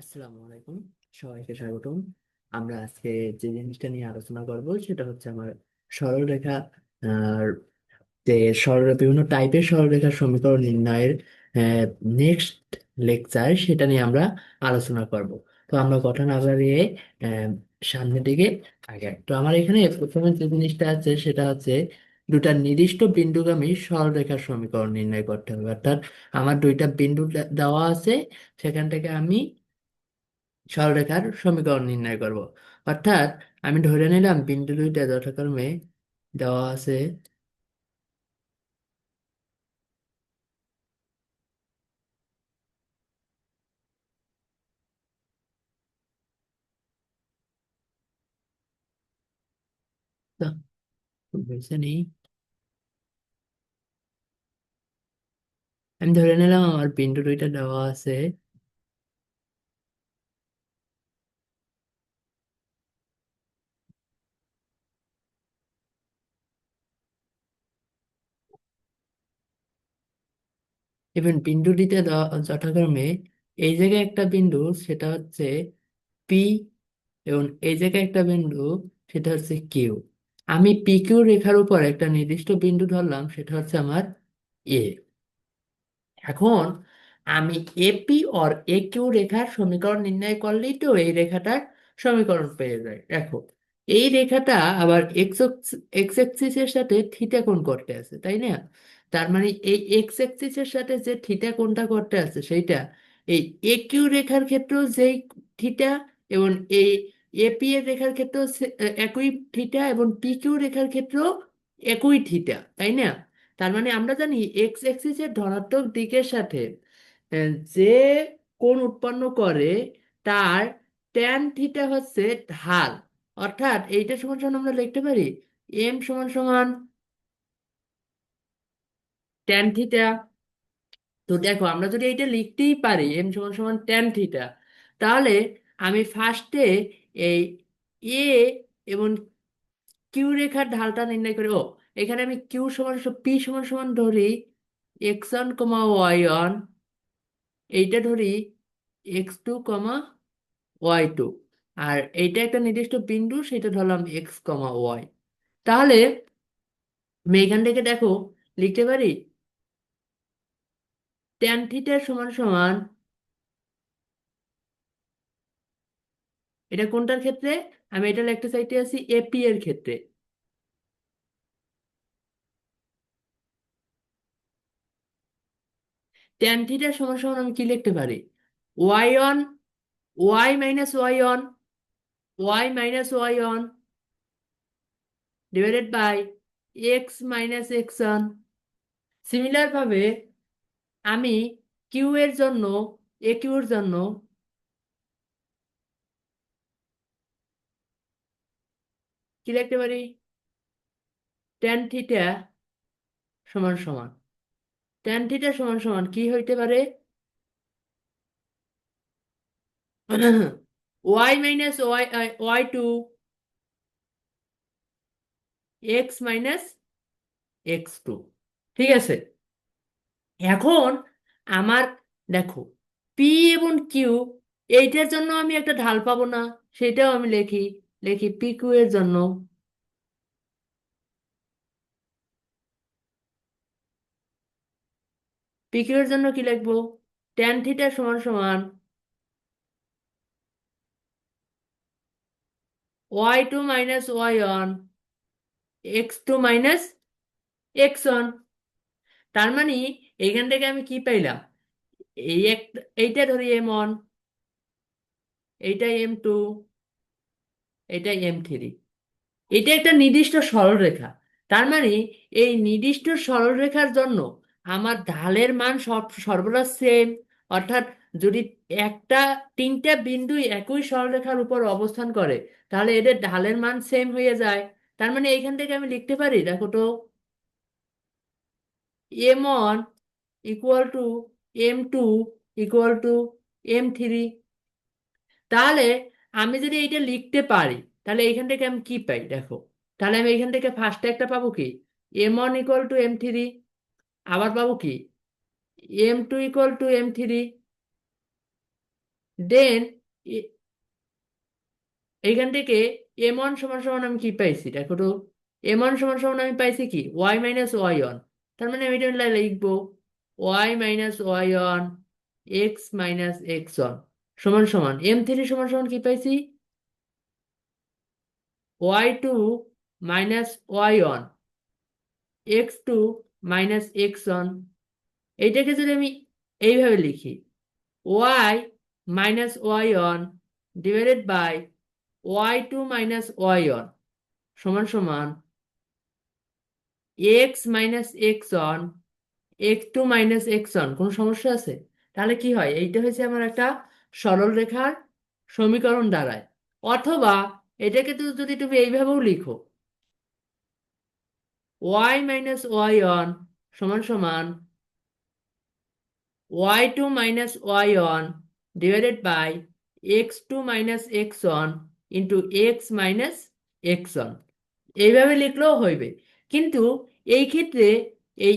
আসসালামু আলাইকুম। সবাইকে স্বাগতম। আমরা আজকে যে জিনিসটা নিয়ে আলোচনা করব সেটা হচ্ছে আমার সরলরেখা, আর যে সরল বিভিন্ন টাইপের সরলরেখার সমীকরণ নির্ণয়ের নেক্সট লেকচার সেটা নিয়ে আমরা আলোচনা করব। তো আমরা কথা না বাড়িয়ে সামনের দিকে আগে তো আমার এখানে প্রথমে যে জিনিসটা আছে সেটা হচ্ছে দুটা নির্দিষ্ট বিন্দুগামী সরলরেখার সমীকরণ নির্ণয় করতে হবে। অর্থাৎ আমার দুইটা বিন্দু দেওয়া আছে, সেখান থেকে আমি সরলরেখার সমীকরণ নির্ণয় করব। অর্থাৎ আমি ধরে নিলাম বিন্দু দুইটা যথাক্রমে দেওয়া আছে। আমি ধরে নিলাম আমার বিন্দু দুইটা দেওয়া আছে। ইভেন বিন্দু দুইটা দেওয়া যথাক্রমে এই জায়গায় একটা বিন্দু, সেটা হচ্ছে পি এবং এই জায়গায় একটা বিন্দু, সেটা হচ্ছে কিউ আমি পি কিউ রেখার উপর একটা নির্দিষ্ট বিন্দু ধরলাম, সেটা হচ্ছে আমার এ এখন আমি এপি অর এ কিউ রেখার সমীকরণ নির্ণয় করলেই তো এই রেখাটার সমীকরণ পেয়ে যায়। দেখো, এই রেখাটা আবার এক্স এক্স এক্সিসের সাথে থিটা কোণ করতে আছে, তাই না? তার মানে এই এক্স এক্সিসের সাথে যে থিটা কোণটা করতে আছে সেইটা, এই এ কিউ রেখার ক্ষেত্রেও যেই থিটা এবং এই এপি এর রেখার ক্ষেত্রেও একই থিটা এবং পি কিউ রেখার ক্ষেত্রেও একই থিটা তাই না? তার মানে আমরা জানি এক্স অ্যাক্সিসের ধনাত্মক দিকের সাথে যে কোণ উৎপন্ন করে তার ট্যান থিটা হচ্ছে ঢাল, অর্থাৎ এইটা সমান সমান আমরা লিখতে পারি এম সমান সমান ট্যান থিটা তো দেখো আমরা যদি এইটা লিখতেই পারি এম সমান সমান ট্যান থিটা তাহলে আমি ফার্স্টে এই এ এবং কিউ রেখার ঢালটা নির্ণয় করি। ও, এখানে আমি কিউ সমান পি সমান সমান ধরি X one comma Y one এইটা ধরি X two comma Y two আর এইটা একটা নির্দিষ্ট বিন্দু, সেটা ধরলাম এক্স কমা ওয়াই তাহলে আমি এখান থেকে দেখো, লিখতে পারি ট্যান থিটা সমান সমান এটা কোনটার ক্ষেত্রে? আমি এটা লিখতে চাইতে আছি এপি এর ক্ষেত্রে। ট্যান থিটা সমান সমান আমি কি লিখতে পারি? Y one Y minus Y one Y minus Y one divided by X minus X one similar ভাবে আমি কিউ এর জন্য এ কিউর জন্য কি লিখতে পারি? ট্যান থিটা সমান সমান। ট্যান থিটা সমান সমান কি হইতে পারে? Y minus Y Y two X minus X two ঠিক আছে? এখন আমার, দেখো পি এবং কিউ এইটার জন্য আমি একটা ঢাল পাবো না, সেটাও আমি লিখি লিখি পি কিউ এর জন্য। পি কিউ এর জন্য কি লিখব? ট্যান থিটা সমান সমান Y two minus Y one X two minus X one তার মানে এইখান থেকে আমি কি পাইলাম? এই একটা এইটা ধরি এম ওয়ান এইটা এম টু এটা এম থ্রি এটা একটা নির্দিষ্ট সরলরেখা। তার মানে এই নির্দিষ্ট সরলরেখার জন্য আমার ঢালের মান সব সর্বদা সেম অর্থাৎ যদি একটা তিনটা বিন্দু একই সরলরেখার উপর অবস্থান করে, তাহলে এদের ঢালের মান সেম হয়ে যায়। তার মানে এইখান থেকে আমি লিখতে পারি, দেখো তো M one equal to M two equal to M three তাহলে আমি যদি এইটা লিখতে পারি, তাহলে এইখান থেকে আমি কি পাই? দেখো, তাহলে আমি এখান থেকে ফার্স্টে একটা পাবো কি? M one equal to M three আবার পাবো কি? M two equal to M three then M থেকে এম ওয়ান সমান সমান আমি কি পাইছি? দেখো তো এম ওয়ান সমান সমান আমি পাইছি কি? ওয়াই মাইনাস ওয়াই ওয়ান তার মানে আমি এটা লিখব। Y minus Y one X minus X one সমান সমান এম থ্রি সমান সমান কি পাইছি? Y two minus Y one X two minus X one এইটাকে যদি আমি এইভাবে লিখি Y minus Y one divided by Y two minus Y one সমান সমান X minus X one X two minus X one কোনো সমস্যা আছে? তাহলে কি হয়? এইটা হচ্ছে আমার একটা সরল রেখার সমীকরণ দাঁড়ায়। অথবা এটাকে তো যদি তুমি এইভাবেও লিখো ওয়াই মাইনাস ওয়াই ওয়ান সমান সমান Y two minus Y one divided by X two minus X one into X minus X one এইভাবে লিখলেও হইবে। কিন্তু এই ক্ষেত্রে এই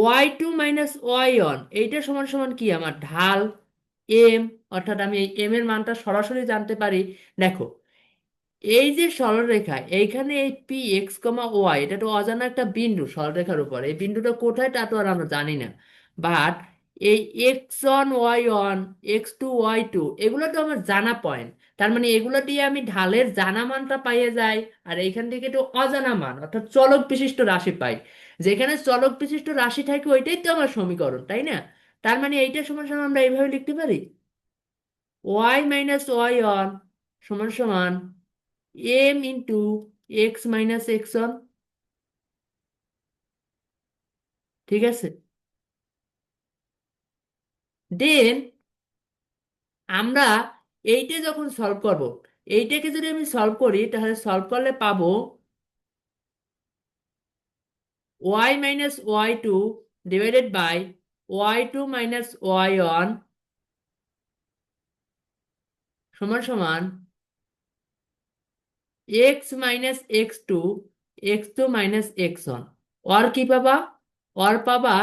Y two minus Y one এইটা সমান সমান কি? আমার ঢাল এম অর্থাৎ আমি এই এম এর মানটা সরাসরি জানতে পারি। দেখো, এই যে সরলরেখা, এইখানে এই পি এক্স কমা ওয়াই এটা তো অজানা একটা বিন্দু সরলরেখার উপর। এই বিন্দুটা কোথায় তা তো আর আমরা জানি না। বাট এই X one Y one X two Y two এগুলো তো আমার জানা পয়েন্ট তার মানে এগুলো দিয়ে আমি ঢালের জানা মানটা পাইয়ে যাই, আর এইখান থেকে তো অজানা মান, অর্থাৎ চলক বিশিষ্ট রাশি পাই। যেখানে চলক বিশিষ্ট রাশি থাকে ওইটাই তো আমার সমীকরণ, তাই না? তার মানে এইটা সমান সমান আমরা এইভাবে লিখতে পারি? ওয়াই মাইনাস ওয়াই ওয়ান সমান সমান M into X minus X one ঠিক আছে? দেন আমরা এইটা যখন সলভ করব, এইটাকে যদি আমি সলভ করি, তাহলে সলভ করলে পাবো two divided by Y two minus Y one সমান সমান two X two minus X one or কি পাবা? ওর পাবা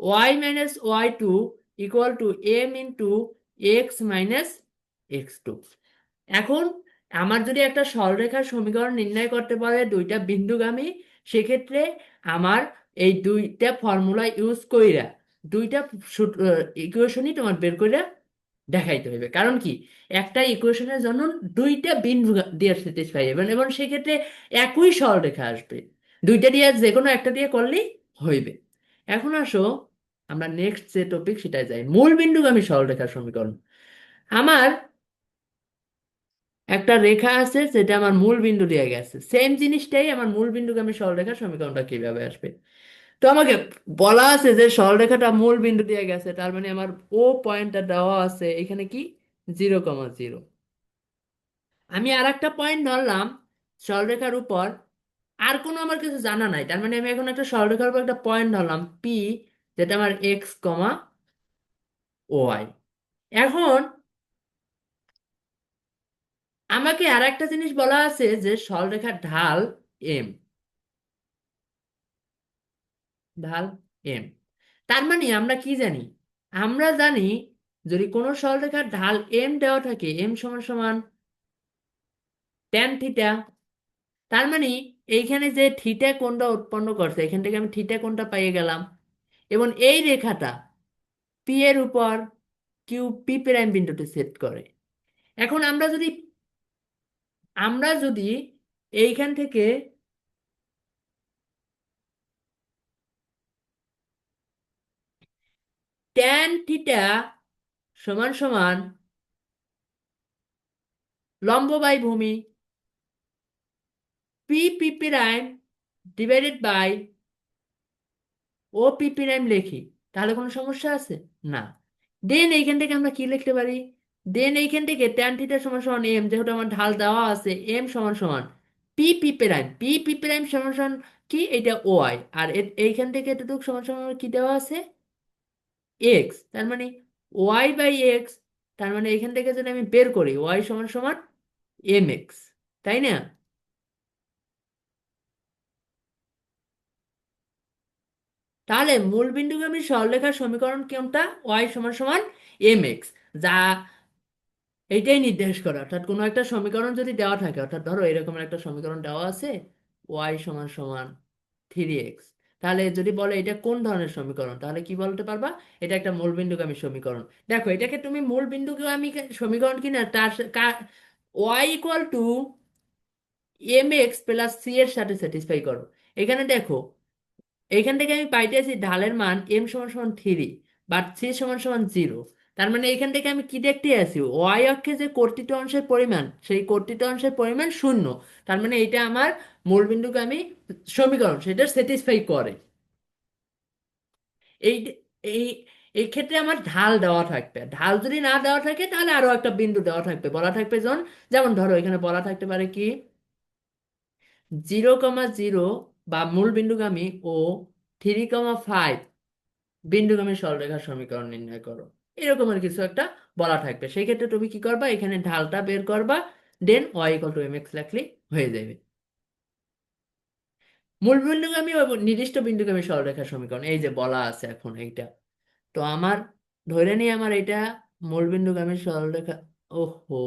Y two equal to M into X minus X two এখন আমার যদি একটা সরলরেখার সমীকরণ নির্ণয় করতে পারে দুইটা বিন্দুগামী সেক্ষেত্রে আমার এই দুইটা ফর্মুলা ইউজ কইরা দুইটা ইকুয়েশনই তোমার বের করে দেখাইতে হবে কারণ কি? একটা ইকুয়েশনের জন্য দুইটা বিন্দু দিয়ে স্যাটিসফাই হবে এবং সেক্ষেত্রে একই সরলরেখা আসবে। দুইটা দিয়ে যে কোনো একটা দিয়ে করলেই হইবে। এখন আসো, আমরা নেক্সট যে টপিক সেটাই যাই। মূল বিন্দুগামী সরলরেখার সমীকরণ। আমার একটা রেখা আছে যেটা আমার মূল বিন্দু দিয়ে গেছে। সেম জিনিসটাই আমার মূল বিন্দুগামী সরলরেখার সমীকরণটা কীভাবে আসবে? তো আমাকে বলা আছে যে সরলরেখাটা মূল বিন্দু দিয়ে গেছে, তার মানে আমার ও পয়েন্টটা দেওয়া আছে এখানে কি? জিরো কমা জিরো আমি আর একটা পয়েন্ট ধরলাম সরলরেখার উপর, আর কোনো আমার কিছু জানা নাই, তার মানে আমি এখন একটা সরলরেখার উপর একটা পয়েন্ট ধরলাম পি যেটা আমার এক্স কমা ওয়াই এখন আমাকে আর একটা জিনিস বলা আছে যে সরলরেখার ঢাল এম ঢাল এম তার মানে আমরা কি জানি? আমরা জানি যদি কোনো সরলরেখার ঢাল এম দেওয়া থাকে এম সমান সমান ট্যান থিটা তার মানে এইখানে যে থিটা কোণটা উৎপন্ন করছে, এখান থেকে আমি থিটা কোণটা পাইয়ে গেলাম। এবং এই রেখাটা পি এর উপর কিউ পি প্রাইম বিন্দুতে সেট করে। এখন আমরা যদি আমরা যদি এইখান থেকে ট্যান থিটা সমান সমান লম্ব বাই ভূমি P P prime divided by O P prime লিখি। তাহলে কোনো সমস্যা আছে? না। দেন এইখান থেকে আমরা কি লিখতে পারি? দেন এইখান থেকে ট্যান থিটা সমান সমান এম যেহেতু আমার ঢাল দেওয়া আছে এম সমান সমান P P prime P P prime সমান সমান কি? এটা ওয়াই আর এইখান থেকে এতটুকু সমান সমান কি দেওয়া আছে? এক্স তার মানে ওয়াই বাই এক্স তার মানে এখান থেকে যদি আমি বের করি ওয়াই সমান সমান এম এক্স তাই না? তাহলে মূল বিন্দুগামী সরলরেখার সমীকরণ কোনটা? ওয়াই সমান সমান এম এক্স যা এইটাই নির্দেশ করে। অর্থাৎ কোনো একটা সমীকরণ যদি দেওয়া থাকে, অর্থাৎ ধরো এরকম একটা সমীকরণ দেওয়া আছে ওয়াই সমান সমান থ্রি এক্স তাহলে যদি বলে এটা কোন ধরনের সমীকরণ, তাহলে কি বলতে পারবা? এটা একটা মূলবিন্দুগামী সমীকরণ। দেখো, এটাকে তুমি মূলবিন্দুগামী সমীকরণ কিনা, তার Y equal to M X plus C এর সাথে স্যাটিসফাই করো। এখানে দেখো, এখান থেকে আমি পাইতেছি ঢালের মান এম সমান সমান থ্রি বাট সি সমান সমান জিরো তার মানে এখান থেকে আমি কি দেখতে আছি ওয়াই অক্ষে যে কর্তৃত্ব অংশের পরিমাণ, সেই কর্তৃত্ব অংশের পরিমাণ শূন্য। তার মানে এটা আমার মূলবিন্দুকে আমি সমীকরণ, সেটা স্যাটিসফাই করে। এই এই এই ক্ষেত্রে আমার ঢাল দেওয়া থাকবে। ঢাল যদি না দেওয়া থাকে, তাহলে আরও একটা বিন্দু দেওয়া থাকবে। বলা থাকবে যেমন যেমন ধরো এখানে বলা থাকতে পারে কি? জিরো কমা জিরো বা মূল বিন্দুগামী ও থ্রি কমা ফাইভ বিন্দুগামী সরলরেখার সমীকরণ নির্ণয় করো। এরকমের কিছু একটা বলা থাকবে। সেই ক্ষেত্রে তুমি কি করবা? এখানে ঢালটা বের করবা then Y equal to M X লিখলেই হয়ে যাবে। মূল বিন্দুগামী ও নির্দিষ্ট বিন্দুগামী সরলরেখার সমীকরণ, এই যে বলা আছে এখন এইটা। তো আমার, ধরে নিই আমার এটা মূল বিন্দুগামী সরলরেখা, ওহো।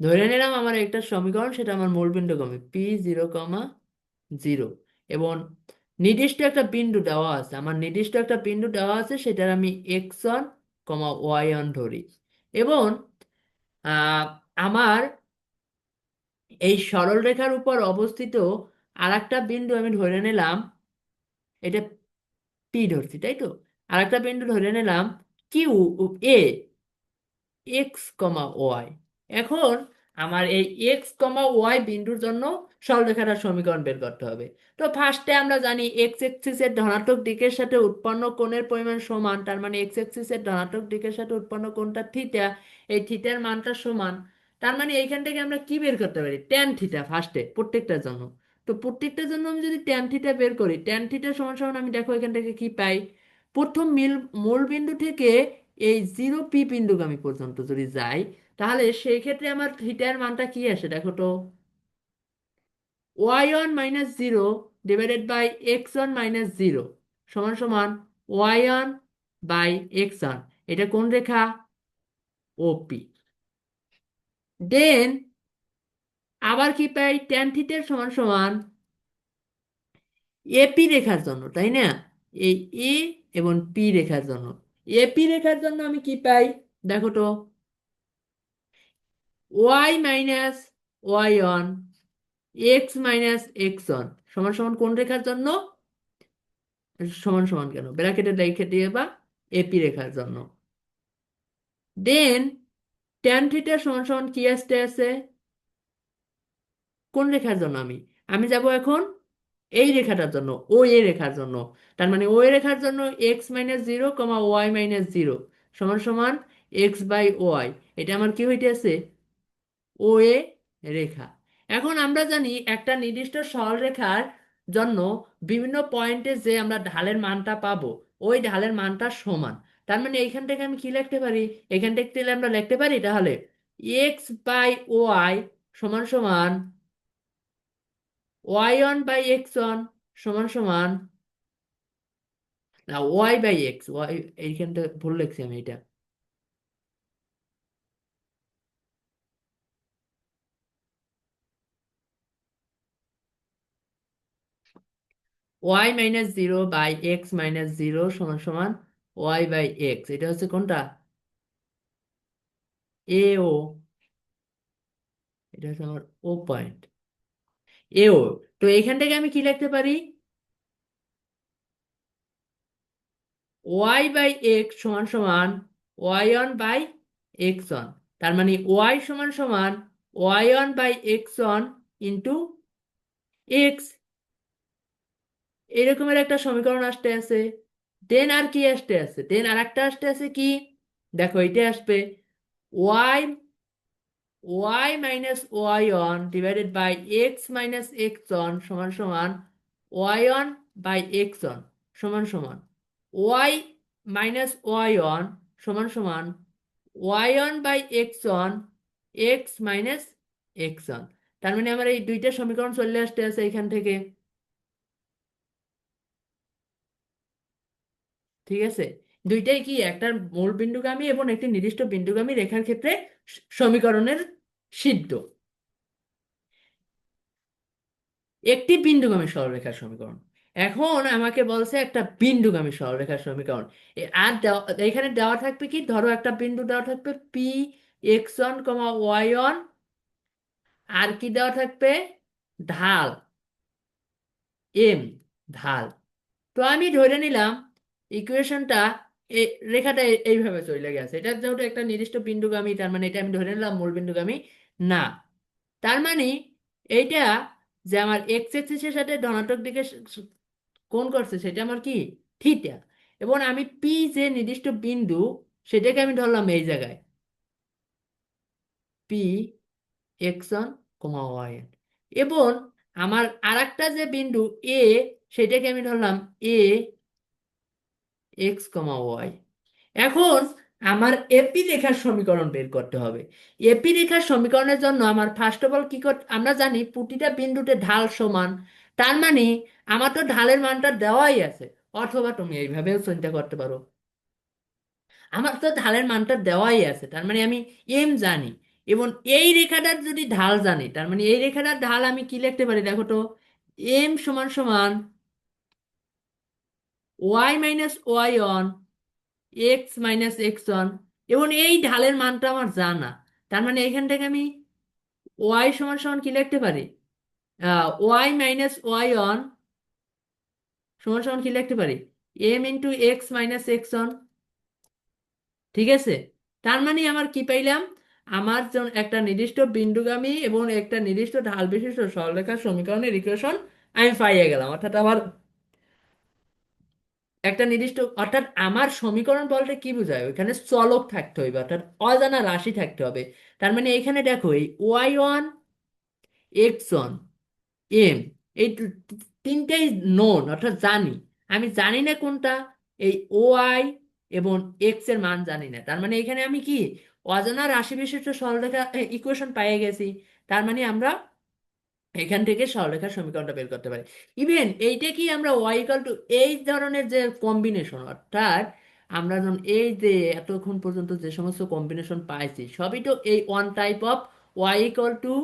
ধরে নিলাম আমার একটা সমীকরণ, সেটা আমার মূল বিন্দুগামী পি জিরো কমা জিরো এবং নির্দিষ্ট একটা বিন্দু দেওয়া আছে। আমার নির্দিষ্ট একটা বিন্দু দেওয়া আছে, সেটার আমি X one comma Y one ধরি। এবং আমার এই সরল রেখার উপর অবস্থিত আর একটা বিন্দু আমি ধরে নিলাম, এটা পি ধরছি, তাই তো? আর একটা বিন্দু ধরে নিলাম কিউ এ এক্স কমা ওয়াই এখন, আমার এই এক্স কমা ওয়াই বিন্দুর জন্য সরলরেখাটার সমীকরণ বের করতে হবে। তো ফার্স্টে আমরা জানি এক্স এক্সিসের ধনাত্মক দিকের সাথে উৎপন্ন কোণের পরিমাণ সমান, তার মানে এক্স এক্সিসের ধনাত্মক দিকের সাথে উৎপন্ন কোণটা থিটা এই থিটার মানটা সমান। তার মানে এইখান থেকে আমরা কি বের করতে পারি? ট্যান থিটা ফার্স্টে প্রত্যেকটার জন্য। তো প্রত্যেকটার জন্য আমি যদি ট্যান থিটা বের করি ট্যান থিটা সমান সমান আমি দেখো এখান থেকে কি পাই? প্রথম মিল, মূল বিন্দু থেকে এই জিরো পি বিন্দুগামী পর্যন্ত যদি যাই, তাহলে সেই ক্ষেত্রে আমার থিটার মানটা কি আসে দেখো তো? Y one minus zero divided by X one minus zero সমান সমান Y one by X one এটা কোন রেখা? ওপি দেন আবার কি পাই? ট্যান থিটার সমান সমান এপি রেখার জন্য, তাই না? এই এ এবং পি রেখার জন্য। এপি রেখার জন্য আমি কি পাই? দেখো তো। Y minus Y one X minus X one সমান সমান কোন রেখার জন্য? সমান সমান কেন? ব্র্যাকেটে রেখে দিয়ে বা এপি রেখার জন্য। দেন ট্যান থিটা সমান সমান কি আসতে আছে? কোন রেখার জন্য আমি? আমি যাব এখন এই রেখাটার জন্য, ও এ রেখার জন্য। তার মানে ও এ রেখার জন্য X minus zero comma Y minus zero সমান সমান এক্স বাই ওয়াই এটা আমার কি হইতেছে? ও এ রেখা। এখন আমরা জানি একটা নির্দিষ্ট সরলরেখার জন্য বিভিন্ন পয়েন্টে যে আমরা ঢালের মানটা পাবো, ওই ঢালের মানটা সমান। তার মানে এইখান থেকে আমি কি লিখতে পারি? এখান থেকে আমরা লিখতে পারি তাহলে এক্স বাই ওয়াই সমান সমান Y one by X one সমান সমান, না ওয়াই বাই এক্স ওয়াই এইখানটা ভুল লিখছি আমি এটা। Y minus zero by X minus zero সমান সমান ওয়াই বাই এক্স এটা হচ্ছে কোনটা? এ এটা হচ্ছে আমার ও পয়েন্ট এ ও তো এখান থেকে আমি কি লিখতে পারি? ওয়াই বাই এক্স সমান সমান Y one by X one তার মানে ওয়াই সমান সমান Y one by X one into X এরকমের একটা সমীকরণ আসতে আছে। দেন আর কি আসতে আছে? দেন আর একটা আসতে আছে কি? দেখো এটা আসবে। Y Y minus Y one divided by X minus X one সমান সমান Y one by X one সমান সমান ওয়াই মাইনাস ওয়াই ওয়ান সমান সমান Y one by X one X minus X one তার মানে আমার এই দুইটা সমীকরণ চলে আসতে আছে এখান থেকে। ঠিক আছে? দুইটাই কি একটা মূল বিন্দুগামী এবং একটি নির্দিষ্ট বিন্দুগামী রেখার ক্ষেত্রে সমীকরণের সিদ্ধ। একটি বিন্দুগামী সরলরেখার সমীকরণ। এখন আমাকে বলছে একটা বিন্দুগামী সরলরেখার সমীকরণ। আর এখানে দেওয়া থাকবে কি? ধরো একটা বিন্দু দেওয়া থাকবে P X one comma Y one আর কি দেওয়া থাকবে? ঢাল। এম ঢাল। তো আমি ধরে নিলাম ইকুয়েশনটা রেখাটা এইভাবে চলে গেছে। এটা যেহেতু একটা নির্দিষ্ট বিন্দুগামী, তার মানে এটা আমি ধরে নিলাম মূল বিন্দুগামী না। তার মানে এইটা যে আমার এক্স এক্সিসের সাথে ধনাত্মক দিকে কোণ করছে সেটা আমার কি? থিটা এবং আমি পি যে নির্দিষ্ট বিন্দু সেটাকে আমি ধরলাম এই জায়গায়। P X one comma Y এবং আমার আরেকটা যে বিন্দু এ সেটাকে আমি ধরলাম এ এক্স কমা ওয়াই এখন আমার এপি রেখার সমীকরণ বের করতে হবে। এপি রেখার সমীকরণের জন্য আমার ফার্স্ট অফ অল কি করতে আমরা জানি প্রতিটা বিন্দুতে ঢাল সমান। তার মানে আমার তো ঢালের মানটা দেওয়াই আছে। অথবা তুমি এইভাবেও চিন্তা করতে পারো। আমার তো ঢালের মানটা দেওয়াই আছে। তার মানে আমি এম জানি। এবং এই রেখাটার যদি ঢাল জানি, তার মানে এই রেখাটার ঢাল আমি কি লিখতে পারি দেখো তো? এম সমান সমান Y minus Y one X minus X one এবং এই ঢালের মানটা আমার জানা। তার মানে এখান থেকে আমি ওয়াই সমান সমান কি লিখতে পারি? ওয়াই মাইনাস ওয়াই অন সমান সমান কি লিখতে পারি? M into X minus X one ঠিক আছে? তার মানে আমার কি পাইলাম? আমার একটা নির্দিষ্ট বিন্দুগামী এবং একটা নির্দিষ্ট ঢাল বিশিষ্ট সরলরেখার সমীকরণের ইকুয়েশন আমি পাইয়ে গেলাম। অর্থাৎ আমার একটা নির্দিষ্ট, অর্থাৎ আমার সমীকরণ বলতে কি বোঝায়? ওইখানে চলক থাকতে হবে অর্থাৎ অজানা রাশি থাকতে হবে। তার মানে এখানে দেখো, এই Y one, X one, M, এই তিনটেই নোন অর্থাৎ জানি। আমি জানি না কোনটা, এই ওয়াই এবং এক্সের মান জানি না। তার মানে এখানে আমি কি, অজানা রাশি বিশিষ্ট সরলরেখা ইকুয়েশন পাইয়ে গেছি। তার মানে আমরা এখান থেকে সরলরেখার সমীকরণটা বের করতে পারি। ইভেন এইটা কি আমরা ওয়াই ইকাল টু এই ধরনের যে কম্বিনেশন অর্থাৎ আমরা যখন এই যে এতক্ষণ পর্যন্ত যে সমস্ত কম্বিনেশন পাইছি, সবই তো এই one type of Y equal to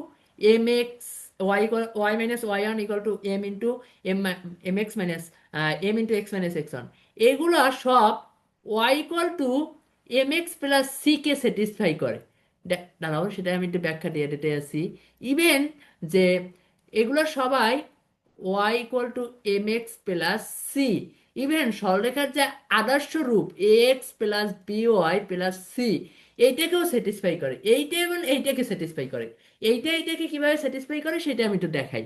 M X Y Y minus Y one equal to M into M M X minus M into X minus X one এগুলো সব Y equal to M X plus C K satisfy করে। দাঁড়াও, সেটা আমি একটু ব্যাখ্যা দিয়ে দিতে আসি ইভেন যে এগুলো সবাই Y equal to M X plus C even সরলরেখার যে আদর্শ রূপ A X plus B Y plus C এইটাকেও satisfy করে। এইটা এবং এইটাকে স্যাটিসফাই করে। এইটা এইটাকে কীভাবে স্যাটিসফাই করে সেটা আমি একটু দেখাই।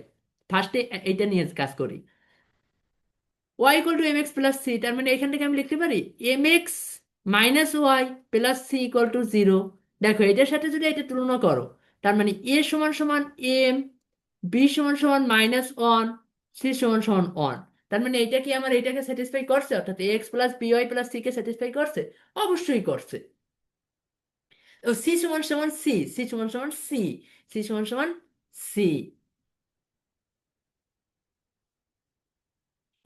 ফার্স্টে এইটা নিয়ে কাজ করি। Y equal to M X plus C তার মানে এখান থেকে আমি লিখতে পারি? M X minus Y plus C equal to zero দেখো এটার সাথে যদি এটা তুলনা করো, তার মানে এ সমান সমান এম, বি সমান সমান মাইনাস ওয়ান, সি সমান সমান ওয়ান। তার মানে এটা কি আমার এটাকে স্যাটিসফাই করছে? অর্থাৎ X plus B Y plus C কে স্যাটিসফাই করছে? অবশ্যই করছে। ও, সি সমান সমান সি সি সমান সমান সি সি সমান সমান সি।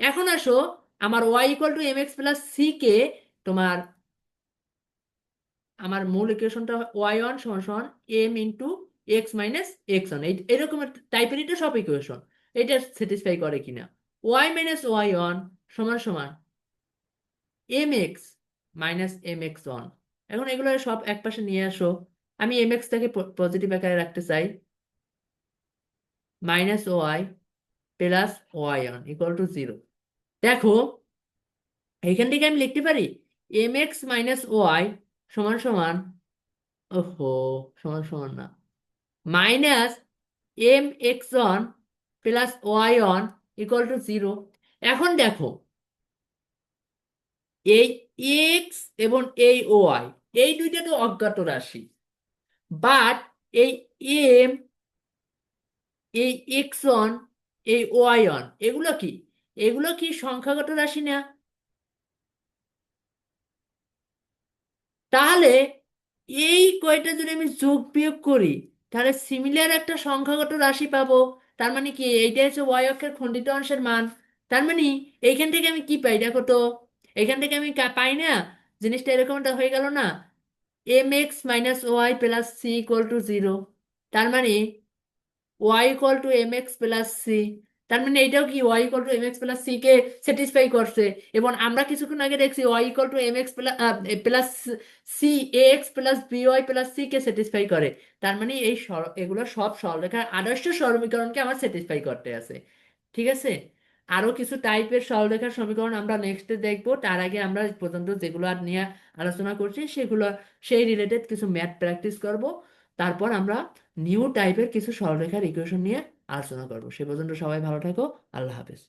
এখন আসো, আমার Y equal to M X plus C কে তোমার আমার মূল ইকুয়েশনটা ওয়াই ওয়ান সমান সমান M into X minus X one এই এরকম টাইপের এটা সব ইকুয়েশন এটা স্যাটিসফাই করে কিনা? ওয়াই মাইনাস ওয়াই ওয়ান সমান সমান M X minus M X one এখন এগুলো সব একপাশে নিয়ে আসো। আমি এম এক্সটাকে পজিটিভ আকারে রাখতে চাই। Minus Y plus Y one equal to zero দেখো, এখান থেকে আমি লিখতে পারি এম এক্স মাইনাস ওয়াই সমান সমান, ওহো, সমান সমান না। Minus M X one plus Y one equal to zero. এখন দেখো, এই এক্স এবং এই ওয়াই, এই দুইটা তো অজ্ঞাত রাশি। বাট এই এম, এই এক্স ওয়ান, এই ওয়াই ওয়ান, এগুলো কি? এগুলো কি সংখ্যাগত রাশি না? তাহলে এই কয়টা যদি আমি যোগ বিয়োগ করি, তাহলে সিমিলার একটা সংখ্যাগত রাশি পাবো। তার মানে কি? এইটা হচ্ছে ওয়াই অক্ষের খণ্ডিত অংশের মান। তার মানে এইখান থেকে আমি কি পাই? দেখো তো এখান থেকে আমি পাই না? জিনিসটা এরকম একটা হয়ে গেল না? M X minus Y plus C equal to zero তার মানে Y equal to M X plus C তার মানে এটাও কি Y equal to M X plus C K satisfy করছে? এবং আমরা কিছুক্ষণ আগে দেখছি Y equal to M X plus C A X plus B Y plus C K satisfy করে। তার মানে এই এগুলো সব সরলরেখার আদর্শ সমীকরণকে আমার স্যাটিসফাই করতে আছে। ঠিক আছে? আরও কিছু টাইপের সরলরেখার সমীকরণ আমরা নেক্সটে দেখব। তার আগে আমরা পর্যন্ত যেগুলো আর নিয়ে আলোচনা করছি, সেগুলো, সেই রিলেটেড কিছু ম্যাথ প্র্যাকটিস করব। তারপর আমরা নিউ টাইপের কিছু সরলরেখার ইকুয়েশন নিয়ে আলোচনা করব। সে পর্যন্ত সবাই ভালো থাকো। আল্লাহ হাফেজ।